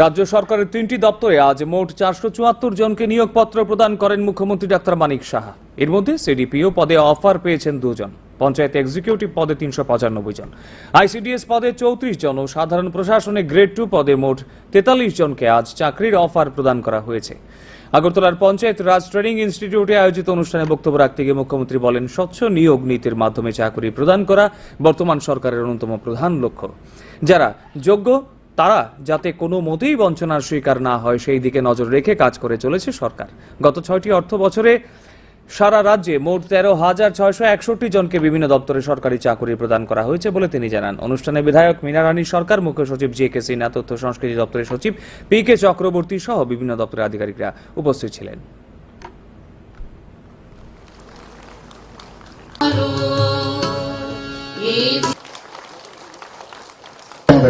রাজ্য সরকারের তিনটি দপ্তরে আজ মোট চারশো চুয়াত্তর জনকে নিয়োগপত্র প্রদান করেন মুখ্যমন্ত্রী ডাক্তার মানিক সাহা। এর মধ্যে সিডিপিও পদে অফার পেয়েছেন দুজন, পঞ্চায়েত এক্সিকিউটিভ পদে তিনশো পঁচানব্বই জন, আইসিডিএস পদে চৌত্রিশ জন ও সাধারণ প্রশাসনে গ্রেড টু পদে মোট তেতাল্লিশ জনকে আজ চাকরির অফার প্রদান করা হয়েছে। আগরতলার পঞ্চায়েত রাজ ট্রেনিং ইনস্টিটিউটে আয়োজিত অনুষ্ঠানে বক্তব্য রাখতে গিয়ে মুখ্যমন্ত্রী বলেন, স্বচ্ছ নিয়োগ নীতির মাধ্যমে চাকরি প্রদান করা বর্তমান সরকারের অন্যতম প্রধান লক্ষ্য। যারা যোগ্য তারা যাতে কোনো মতেই বঞ্চনার শিকার না হয় সেই দিকে নজর রেখে কাজ করে চলেছে সরকার। গত ছয়টি অর্থ বছরে সারা রাজ্যে মোট তেরো হাজার ছয়শো একষট্টি জনকে বিভিন্ন দপ্তরে সরকারি চাকরি প্রদান করা হয়েছে বলে তিনি জানান। অনুষ্ঠানে বিধায়ক মীনারানী সরকার মুখ্য সচিব জে কে সিনহা তথ্য সংস্কৃতি দপ্তরের সচিব পি কে চক্রবর্তী সহ বিভিন্ন দপ্তরের আধিকারিকরা উপস্থিত ছিলেন।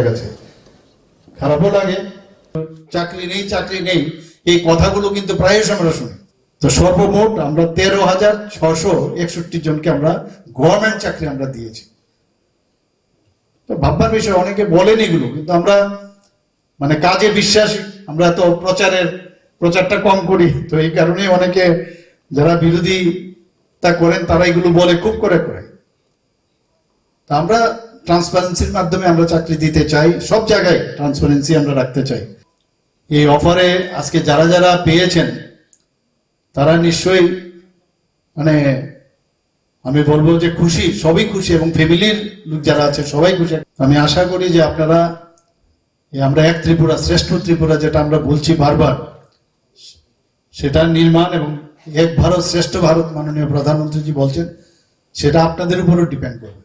কাছে খারাপও লাগে। চাকরি নেই চাকরি নেই। এই কথাগুলো কিন্তু প্রায়শ আমরা শুনি। তো সর্বমোট আমরা তেরো হাজার ছশো একষট্টি জনকে আমরা গভর্নমেন্ট চাকরি আমরা দিয়েছি। তো ভাববার বিষয়, অনেকে বলেন এগুলো, কিন্তু আমরা মানে কাজে বিশ্বাসী। আমরা তো প্রচারের, প্রচারটা কম করি। তো এই কারণে অনেকে যারা বিরোধিতা করেন, তারা এগুলো বলে খুব করে করে। তা আমরা ট্রান্সপারেন্সির মাধ্যমে আমরা চাকরি দিতে চাই, সব জায়গায় ট্রান্সপারেন্সি আমরা রাখতে চাই। এই অফারে আজকে যারা যারা পেয়েছেন, তারা নিশ্চয়ই মানে আমি বলব যে খুশি, সবই খুশি এবং ফ্যামিলির লোক যারা আছে, সবাই খুশি। আমি আশা করি যে আপনারা আমরা এক ত্রিপুরা, শ্রেষ্ঠ ত্রিপুরা যেটা আমরা বলছি বারবার, সেটা নির্মাণ এবং এক ভারত, শ্রেষ্ঠ ভারত মাননীয় প্রধানমন্ত্রীজি বলছেন, সেটা আপনাদের উপরও ডিপেন্ড করবে।